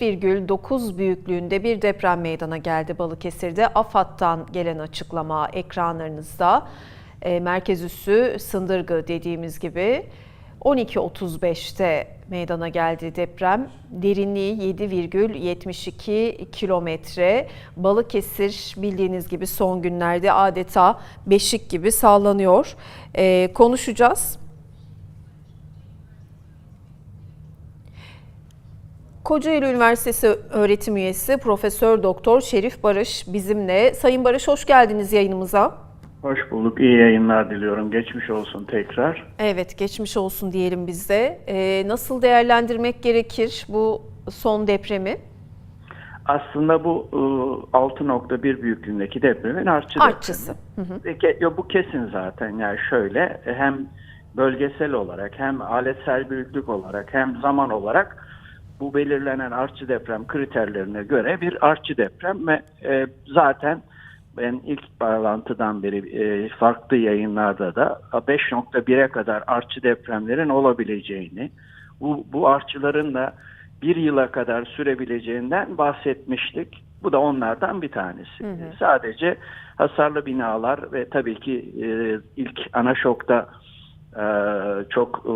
9 büyüklüğünde bir deprem meydana geldi Balıkesir'de. AFAD'dan gelen açıklama ekranlarınızda. E, merkez üssü Sındırgı dediğimiz gibi 12.35'te meydana geldi deprem. Derinliği 7,72 kilometre. Balıkesir bildiğiniz gibi son günlerde adeta beşik gibi sallanıyor. E, konuşacağız. Kocaeli Üniversitesi öğretim üyesi Profesör Doktor Şerif Barış bizimle. Sayın Barış hoş geldiniz yayınımıza. Hoş bulduk. İyi yayınlar diliyorum. Geçmiş olsun tekrar. Evet geçmiş olsun diyelim biz de. Ee, nasıl değerlendirmek gerekir bu son depremi? Aslında bu ıı, 6.1 büyüklüğündeki depremin artçı Artçısı. depremi. Bu kesin zaten. Yani şöyle hem bölgesel olarak hem aletsel büyüklük olarak hem zaman olarak bu belirlenen artçı deprem kriterlerine göre bir artçı deprem ve e, zaten ben ilk bağlantıdan beri e, farklı yayınlarda da 5.1'e kadar artçı depremlerin olabileceğini, bu, bu artçıların da bir yıla kadar sürebileceğinden bahsetmiştik. Bu da onlardan bir tanesi. Sadece hasarlı binalar ve tabii ki e, ilk ana şokta e, çok e,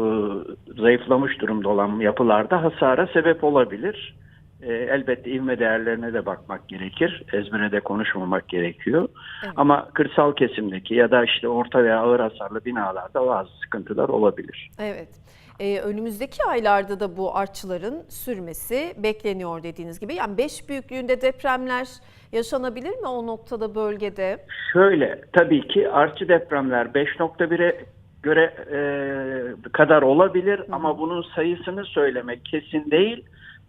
zayıflamış durumda olan yapılarda hasara sebep olabilir. E, elbette ivme değerlerine de bakmak gerekir. Ezbere de konuşmamak gerekiyor. Ama kırsal kesimdeki ya da işte orta veya ağır hasarlı binalarda bazı sıkıntılar olabilir. Evet. Ee, önümüzdeki aylarda da bu artçıların sürmesi bekleniyor dediğiniz gibi. Yani 5 büyüklüğünde depremler yaşanabilir mi o noktada bölgede? Şöyle tabii ki artçı depremler 5.1'e göre e, kadar olabilir ama bunun sayısını söylemek kesin değil.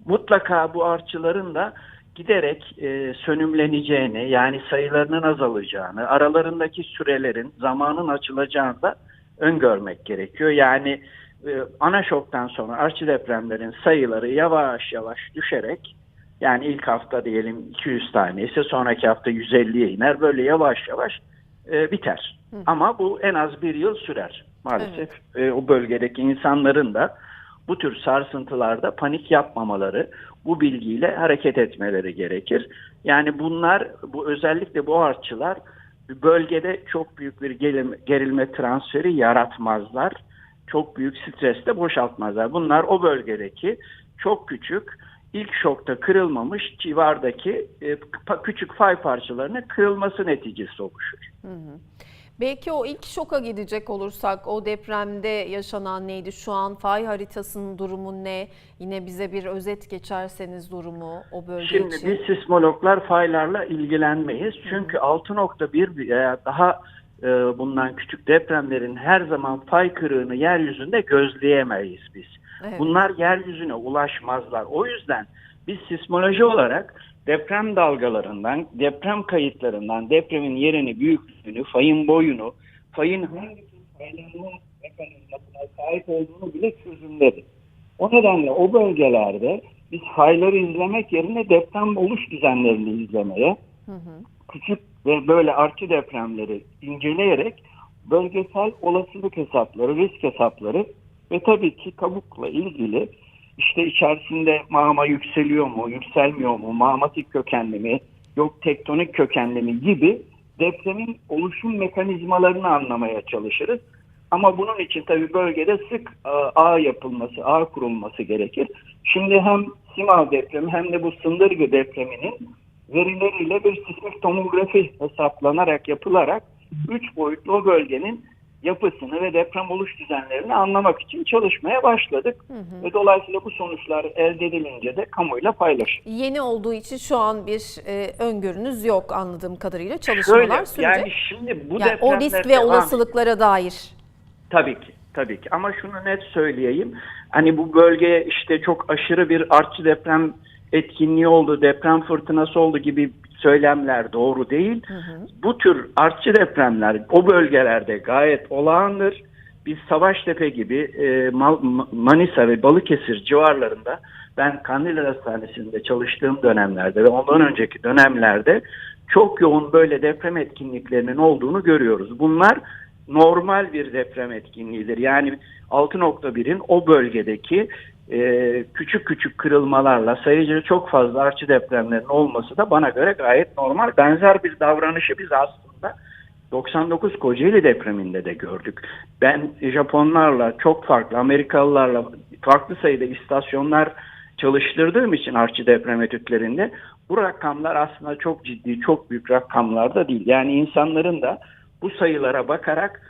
Mutlaka bu artçıların da giderek e, sönümleneceğini yani sayılarının azalacağını, aralarındaki sürelerin zamanın açılacağını da öngörmek gerekiyor. Yani e, ana şoktan sonra artçı depremlerin sayıları yavaş yavaş düşerek yani ilk hafta diyelim 200 tane ise sonraki hafta 150'ye iner. Böyle yavaş yavaş e, biter. Ama bu en az bir yıl sürer. Maalesef e, o bölgedeki insanların da bu tür sarsıntılarda panik yapmamaları, bu bilgiyle hareket etmeleri gerekir. Yani bunlar, bu özellikle bu artçılar bölgede çok büyük bir gerilme, gerilme transferi yaratmazlar. Çok büyük streste boşaltmazlar. Bunlar o bölgedeki çok küçük ilk şokta kırılmamış civardaki e, küçük fay parçalarının kırılması neticesi oluşur. Belki o ilk şoka gidecek olursak o depremde yaşanan neydi? Şu an fay haritasının durumu ne? Yine bize bir özet geçerseniz durumu o bölge Şimdi için. biz sismologlar faylarla ilgilenmeyiz. Çünkü 6.1 veya daha e, bundan küçük depremlerin her zaman fay kırığını yeryüzünde gözleyemeyiz biz. Evet. Bunlar yeryüzüne ulaşmazlar. O yüzden biz sismoloji olarak deprem dalgalarından, deprem kayıtlarından depremin yerini, büyüklüğünü, fayın boyunu, fayın hangi faylanma mekanizmasına sahip olduğunu bile çözümleriz. O nedenle o bölgelerde biz fayları izlemek yerine deprem oluş düzenlerini izlemeye, küçük ve böyle artçı depremleri inceleyerek bölgesel olasılık hesapları, risk hesapları ve tabii ki kabukla ilgili işte içerisinde mağma yükseliyor mu, yükselmiyor mu, mağmatik kökenli mi, yok tektonik kökenli mi gibi depremin oluşum mekanizmalarını anlamaya çalışırız. Ama bunun için tabii bölgede sık e, ağ yapılması, ağ kurulması gerekir. Şimdi hem Simav depremi hem de bu Sındırgı depreminin verileriyle bir sismik tomografi hesaplanarak yapılarak üç boyutlu o bölgenin yapısını ve deprem oluş düzenlerini anlamak için çalışmaya başladık. Ve dolayısıyla bu sonuçlar elde edilince de kamuyla paylaşılır. Yeni olduğu için şu an bir e, öngörünüz yok anladığım kadarıyla çalışmalar Şöyle, sürecek. yani şimdi bu Yani o depremler risk ve olasılıklara dair. Tabii ki, tabii ki. Ama şunu net söyleyeyim. Hani bu bölgeye işte çok aşırı bir artçı deprem etkinliği oldu, deprem fırtınası oldu gibi söylemler doğru değil. Bu tür artçı depremler o bölgelerde gayet olağandır. Biz Savaştepe gibi e, Ma- Ma- Manisa ve Balıkesir civarlarında ben Kandilli Hastanesi'nde çalıştığım dönemlerde ve ondan önceki dönemlerde çok yoğun böyle deprem etkinliklerinin olduğunu görüyoruz. Bunlar normal bir deprem etkinliğidir. Yani 6.1'in o bölgedeki e, küçük küçük kırılmalarla sayıca çok fazla artçı depremlerin olması da bana göre gayet normal. Benzer bir davranışı biz aslında 99 Kocaeli depreminde de gördük. Ben Japonlarla çok farklı, Amerikalılarla farklı sayıda istasyonlar çalıştırdığım için artçı deprem etütlerinde bu rakamlar aslında çok ciddi, çok büyük rakamlar da değil. Yani insanların da bu sayılara bakarak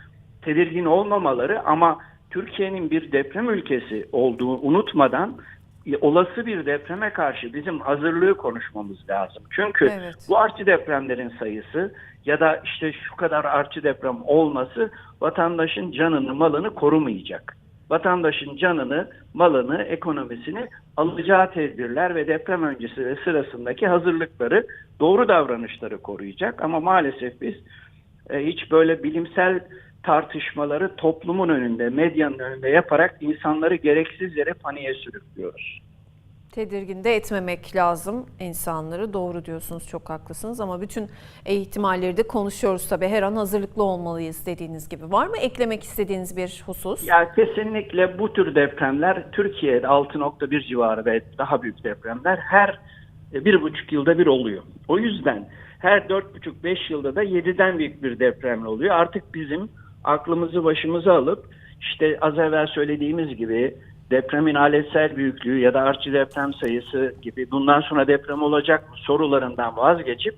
tedirgin olmamaları ama Türkiye'nin bir deprem ülkesi olduğu unutmadan e, olası bir depreme karşı bizim hazırlığı konuşmamız lazım. Çünkü Evet. bu artçı depremlerin sayısı ya da işte şu kadar artçı deprem olması vatandaşın canını, malını korumayacak. Vatandaşın canını, malını, ekonomisini alacağı tedbirler ve deprem öncesi ve sırasındaki hazırlıkları, doğru davranışları koruyacak. Ama maalesef biz e, hiç böyle bilimsel tartışmaları toplumun önünde, medyanın önünde yaparak insanları gereksiz yere paniğe sürüklüyoruz. Tedirgin de etmemek lazım insanları. Doğru diyorsunuz, çok haklısınız ama bütün ihtimalleri de konuşuyoruz tabii. Her an hazırlıklı olmalıyız dediğiniz gibi. Var mı eklemek istediğiniz bir husus? Ya kesinlikle bu tür depremler Türkiye'de 6.1 civarı ve daha büyük depremler her e, bir buçuk yılda bir oluyor. O yüzden her 4,5-5 yılda da 7'den büyük bir deprem oluyor. Artık bizim aklımızı başımıza alıp işte az evvel söylediğimiz gibi depremin aletsel büyüklüğü ya da artçı deprem sayısı gibi bundan sonra deprem olacak sorularından vazgeçip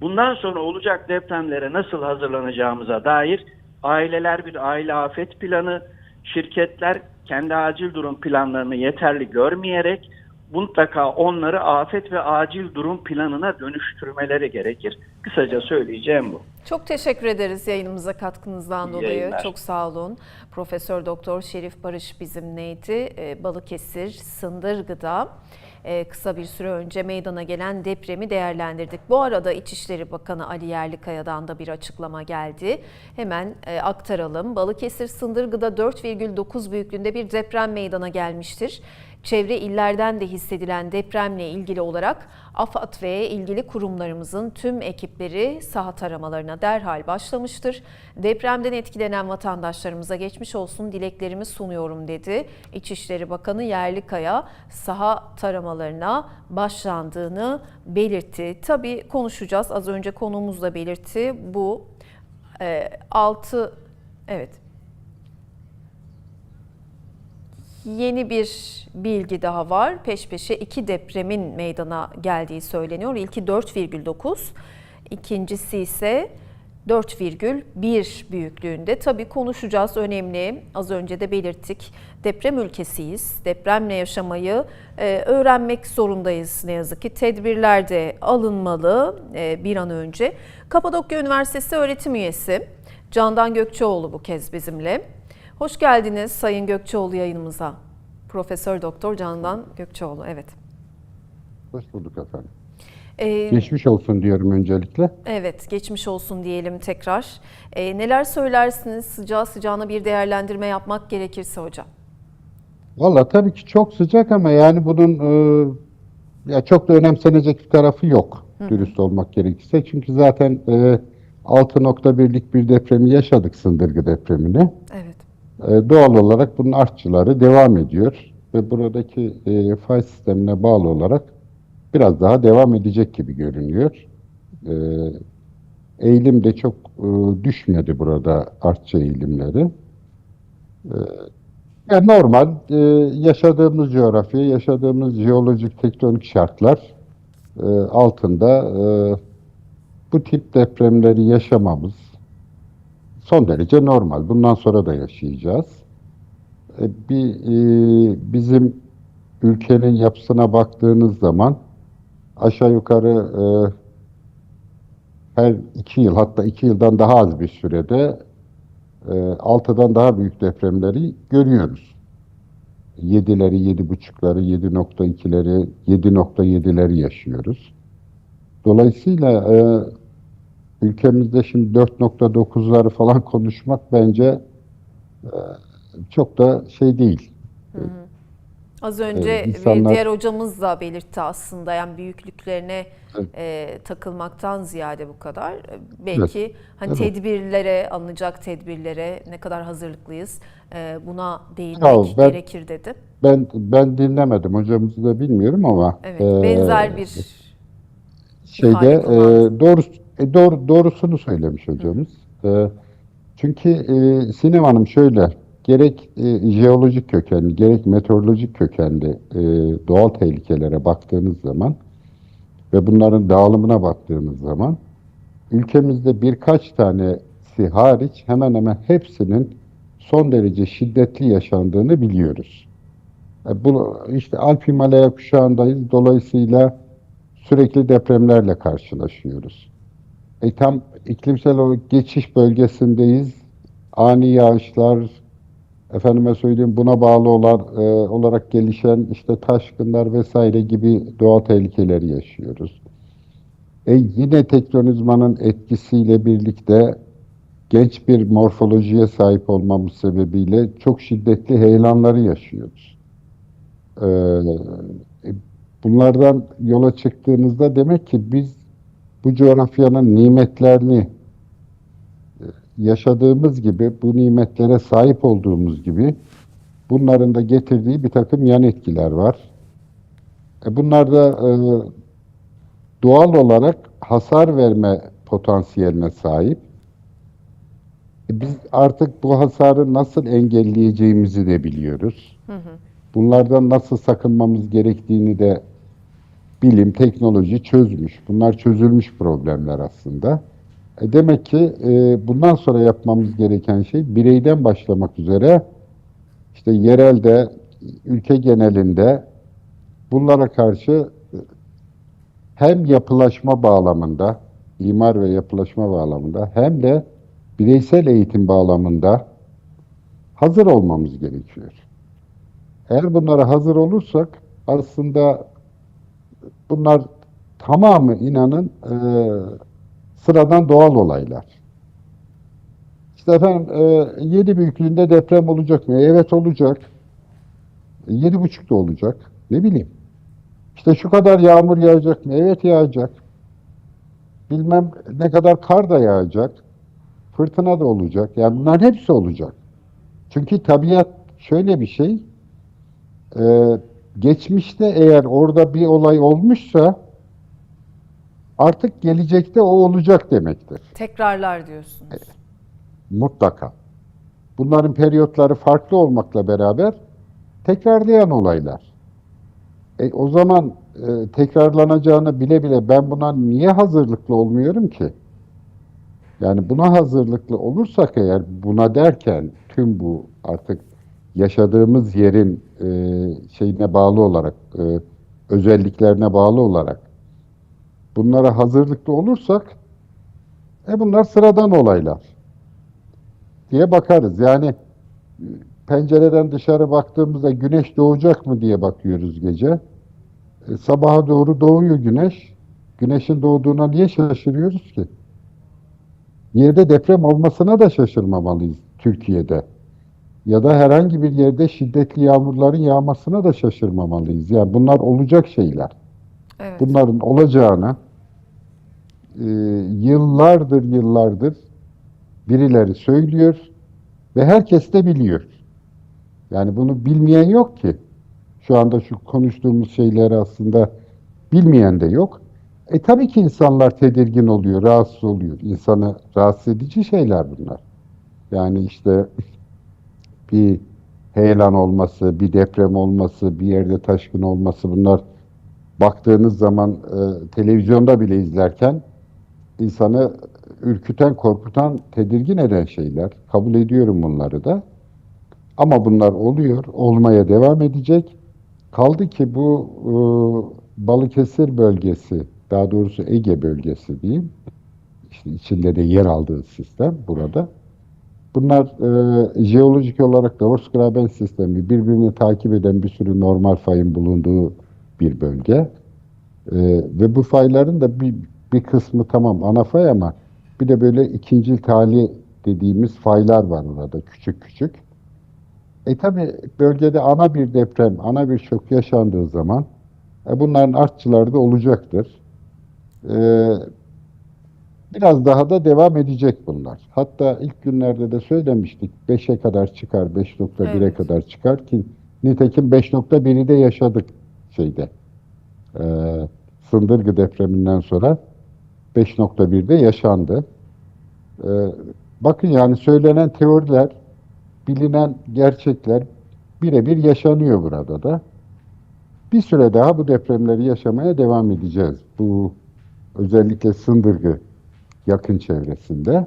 bundan sonra olacak depremlere nasıl hazırlanacağımıza dair aileler bir aile afet planı, şirketler kendi acil durum planlarını yeterli görmeyerek mutlaka onları afet ve acil durum planına dönüştürmeleri gerekir. Kısaca söyleyeceğim bu. Çok teşekkür ederiz yayınımıza katkınızdan İyi dolayı. yayınlar. Çok sağ olun. Profesör Doktor Şerif Barış bizimleydi. Ee, Balıkesir Sındırgı'da e, kısa bir süre önce meydana gelen depremi değerlendirdik. Bu arada İçişleri Bakanı Ali Yerlikaya'dan da bir açıklama geldi. Hemen e, aktaralım. Balıkesir Sındırgı'da 4,9 büyüklüğünde bir deprem meydana gelmiştir. Çevre illerden de hissedilen depremle ilgili olarak AFAD ve ilgili kurumlarımızın tüm ekipleri saha taramalarına derhal başlamıştır. Depremden etkilenen vatandaşlarımıza geçmiş olsun dileklerimi sunuyorum dedi. İçişleri Bakanı Yerlikaya saha taramalarına başlandığını belirtti. Tabii konuşacağız. Az önce konuğumuz da belirtti. Bu 6 evet Yeni bir bilgi daha var. Peş peşe iki depremin meydana geldiği söyleniyor. İlki 4,9, ikincisi ise 4,1 büyüklüğünde. Tabii konuşacağız önemli. Az önce de belirttik. Deprem ülkesiyiz. Depremle yaşamayı e, öğrenmek zorundayız ne yazık ki. Tedbirler de alınmalı e, bir an önce. Kapadokya Üniversitesi öğretim üyesi Candan Gökçeoğlu bu kez bizimle. Hoş geldiniz Sayın Gökçeoğlu yayınımıza. Profesör Doktor Candan Gökçeoğlu, evet. Hoş bulduk efendim. Ee, Geçmiş olsun diyorum öncelikle. evet, geçmiş olsun diyelim tekrar. Ee, neler söylersiniz sıcağı sıcağına bir değerlendirme yapmak gerekirse hocam? Valla tabii ki çok sıcak ama yani bunun e, ya çok da önemsenecek bir tarafı yok dürüst olmak gerekirse. Çünkü zaten e, 6.1'lik bir depremi yaşadık Sındırgı depremini. Evet. E, doğal olarak bunun artçıları devam ediyor ve buradaki e, fay sistemine bağlı olarak biraz daha devam edecek gibi görünüyor. E, eğilim de çok e, düşmedi burada artçı eğilimleri. E, yani normal e, yaşadığımız coğrafya, yaşadığımız jeolojik tektonik şartlar e, altında e, bu tip depremleri yaşamamız son derece normal. Bundan sonra da yaşayacağız. E, bir e, bizim ülkenin yapısına baktığınız zaman aşağı yukarı e, her iki yıl hatta iki yıldan daha az bir sürede e, altıdan daha büyük depremleri görüyoruz. 7'leri, 7.5'ları, 7.2'leri, 7.7'leri yaşıyoruz. Dolayısıyla e, ülkemizde şimdi 4.9'ları falan konuşmak bence e, çok da şey değil. Az önce Evet, bir insanlar- diğer hocamız da belirtti aslında yani büyüklüklerine e, takılmaktan ziyade bu kadar. E, Belki hani evet. tedbirlere, alınacak tedbirlere ne kadar hazırlıklıyız e, buna değinmek Ya ben- gerekir dedi. ben ben dinlemedim hocamızı da bilmiyorum ama Evet, e, benzer bir şeyde e, kullandı. E, doğru doğrusunu söylemiş hocamız. E, çünkü e, Sinem Hanım şöyle gerek e, jeolojik kökenli gerek meteorolojik kökenli e, doğal tehlikelere baktığınız zaman ve bunların dağılımına baktığımız zaman ülkemizde birkaç tanesi hariç hemen hemen hepsinin son derece şiddetli yaşandığını biliyoruz. E, Bu işte Alp Himalaya kuşağındayız. Dolayısıyla sürekli depremlerle karşılaşıyoruz. E tam iklimsel olarak geçiş bölgesindeyiz. Ani yağışlar, efendime söyleyeyim buna bağlı olan, e, olarak gelişen işte taşkınlar vesaire gibi doğal tehlikeleri yaşıyoruz. E yine tektonizmanın etkisiyle birlikte genç bir morfolojiye sahip olmamız sebebiyle çok şiddetli heyelanları yaşıyoruz. Ee, bunlardan yola çıktığınızda demek ki biz bu coğrafyanın nimetlerini e, yaşadığımız gibi, bu nimetlere sahip olduğumuz gibi bunların da getirdiği bir takım yan etkiler var. E bunlar da e, doğal olarak hasar verme potansiyeline sahip. E Biz artık bu hasarı nasıl engelleyeceğimizi de biliyoruz. Bunlardan nasıl sakınmamız gerektiğini de bilim, teknoloji çözmüş. Bunlar çözülmüş problemler aslında. E demek ki e, bundan sonra yapmamız gereken şey bireyden başlamak üzere işte yerelde, ülke genelinde bunlara karşı e, hem yapılaşma bağlamında, imar ve yapılaşma bağlamında hem de bireysel eğitim bağlamında hazır olmamız gerekiyor. Eğer bunlara hazır olursak aslında bunlar tamamı inanın e, sıradan doğal olaylar. İşte efendim e, yedi büyüklüğünde deprem olacak mı? Evet olacak. E, Yedi buçukta olacak. Ne bileyim. İşte şu kadar yağmur yağacak mı? Evet yağacak. Bilmem ne kadar kar da yağacak. Fırtına da olacak. Yani bunların hepsi olacak. Çünkü tabiat şöyle bir şey. e, geçmişte eğer orada bir olay olmuşsa artık gelecekte o olacak demektir. tekrarlar diyorsunuz. Mutlaka. Bunların periyotları farklı olmakla beraber tekrarlayan olaylar. E, o zaman e, tekrarlanacağını bile bile ben buna niye hazırlıklı olmuyorum ki? Yani buna hazırlıklı olursak eğer buna derken tüm bu artık yaşadığımız yerin e, şeyine bağlı olarak e, özelliklerine bağlı olarak bunlara hazırlıklı olursak e bunlar sıradan olaylar diye bakarız. Yani pencereden dışarı baktığımızda güneş doğacak mı diye bakıyoruz gece. E, sabaha doğru doğuyor güneş. Güneşin doğduğuna niye şaşırıyoruz ki? Yerde deprem olmasına da şaşırmamalıyız Türkiye'de. Ya da herhangi bir yerde şiddetli yağmurların yağmasına da şaşırmamalıyız. Yani bunlar olacak şeyler. Evet. Bunların olacağını e, yıllardır yıllardır birileri söylüyor ve herkes de biliyor. Yani bunu bilmeyen yok ki. Şu anda şu konuştuğumuz şeyleri aslında bilmeyen de yok. E tabii ki insanlar tedirgin oluyor, rahatsız oluyor. İnsanı rahatsız edici şeyler bunlar. Yani işte bir heyelan olması, bir deprem olması, bir yerde taşkın olması bunlar baktığınız zaman e, televizyonda bile izlerken insanı ürküten, korkutan, tedirgin eden şeyler. Kabul ediyorum bunları da. Ama bunlar oluyor, olmaya devam edecek. Kaldı ki bu e, Balıkesir bölgesi, daha doğrusu Ege bölgesi diyeyim, işte içinde de yer aldığı sistem burada. Bunlar e, jeolojik olarak da Orsgraben sistemi birbirini takip eden bir sürü normal fayın bulunduğu bir bölge. E, ve bu fayların da bir, bir kısmı tamam ana fay ama bir de böyle ikincil tali dediğimiz faylar var orada küçük küçük. E tabi bölgede ana bir deprem, ana bir şok yaşandığı zaman e, bunların artçıları da olacaktır. E, biraz daha da devam edecek bunlar. Hatta ilk günlerde de söylemiştik 5'e kadar çıkar, 5.1'e Evet. kadar çıkar ki Nitekim 5.1'i de yaşadık şeyde. Ee, Sındırgı depreminden sonra 5.1'de yaşandı. Ee, bakın yani söylenen teoriler, bilinen gerçekler birebir yaşanıyor burada da. Bir süre daha bu depremleri yaşamaya devam edeceğiz. Bu özellikle Sındırgı yakın çevresinde.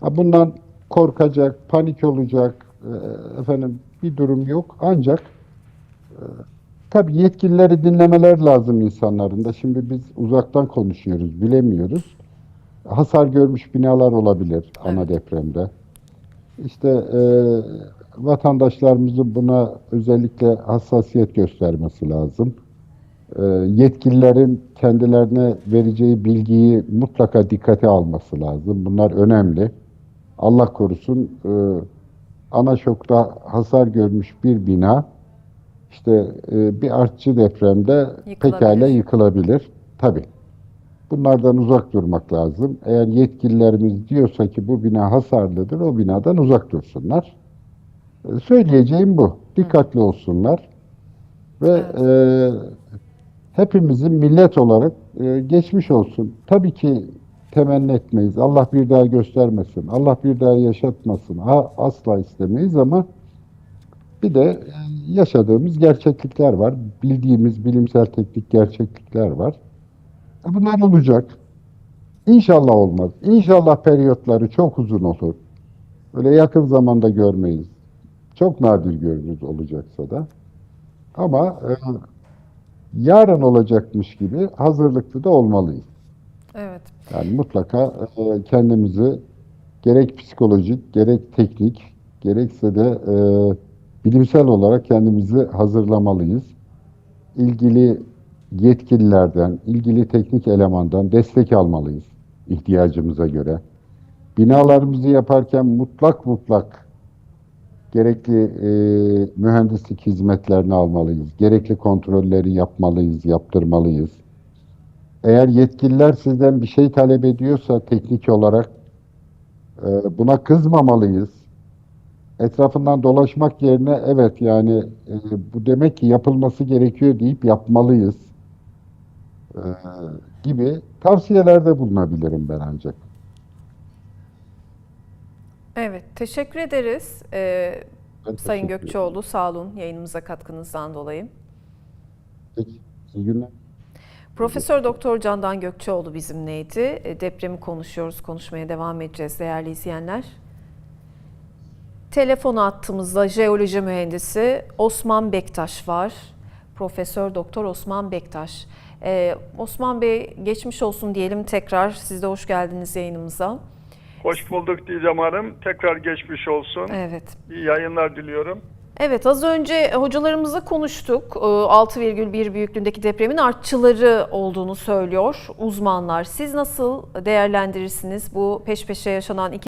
Ha, Bundan korkacak, panik olacak e, efendim bir durum yok. Ancak e, tabii yetkilileri dinlemeler lazım insanların da. Şimdi biz uzaktan konuşuyoruz, bilemiyoruz. Hasar görmüş binalar olabilir ana Evet. depremde. İşte e, vatandaşlarımızın buna özellikle hassasiyet göstermesi lazım. E, yetkililerin kendilerine vereceği bilgiyi mutlaka dikkate alması lazım. Bunlar önemli. Allah korusun e, ana şokta hasar görmüş bir bina işte e, bir artçı depremde Yıkılabilir. pekala yıkılabilir. Tabii. Bunlardan uzak durmak lazım. Eğer yetkililerimiz diyorsa ki bu bina hasarlıdır, o binadan uzak dursunlar. E, Söyleyeceğim bu. Dikkatli olsunlar. Ve e, hepimizin millet olarak e, geçmiş olsun. Tabii ki temenni etmeyiz. Allah bir daha göstermesin. Allah bir daha yaşatmasın. Ha, asla istemeyiz ama bir de e, yaşadığımız gerçeklikler var. Bildiğimiz bilimsel teknik gerçeklikler var. E, Bunlar olacak. İnşallah olmaz. İnşallah periyotları çok uzun olur. Öyle yakın zamanda görmeyiz. Çok nadir görürüz olacaksa da. Ama e, yarın olacakmış gibi hazırlıklı da olmalıyız. Evet. Yani mutlaka e, kendimizi gerek psikolojik, gerek teknik, gerekse de e, bilimsel olarak kendimizi hazırlamalıyız. İlgili yetkililerden, ilgili teknik elemandan destek almalıyız ihtiyacımıza göre. Binalarımızı yaparken mutlak mutlak gerekli e, mühendislik hizmetlerini almalıyız. Gerekli kontrolleri yapmalıyız, yaptırmalıyız. Eğer yetkililer sizden bir şey talep ediyorsa teknik olarak e, buna kızmamalıyız. Etrafından dolaşmak yerine evet yani e, bu demek ki yapılması gerekiyor deyip yapmalıyız e, gibi tavsiyelerde bulunabilirim ben ancak. Evet, teşekkür ederiz. Ee, Ben Sayın teşekkür Gökçeoğlu sağ olun yayınımıza katkınızdan dolayı. Peki, iyi günler. Profesör Doktor Candan Gökçeoğlu bizimleydi. E, Depremi konuşuyoruz, konuşmaya devam edeceğiz değerli izleyenler. Telefon attığımızda jeoloji mühendisi Osman Bektaş var. Profesör Doktor Osman Bektaş. Ee, Osman Bey geçmiş olsun diyelim tekrar. Siz de hoş geldiniz yayınımıza. Hoş bulduk diyeceğim hanım. Tekrar geçmiş olsun. Evet. İyi yayınlar diliyorum. Evet az önce hocalarımızla konuştuk. Ee, 6,1 büyüklüğündeki depremin artçıları olduğunu söylüyor uzmanlar. Siz nasıl değerlendirirsiniz bu peş peşe yaşanan iki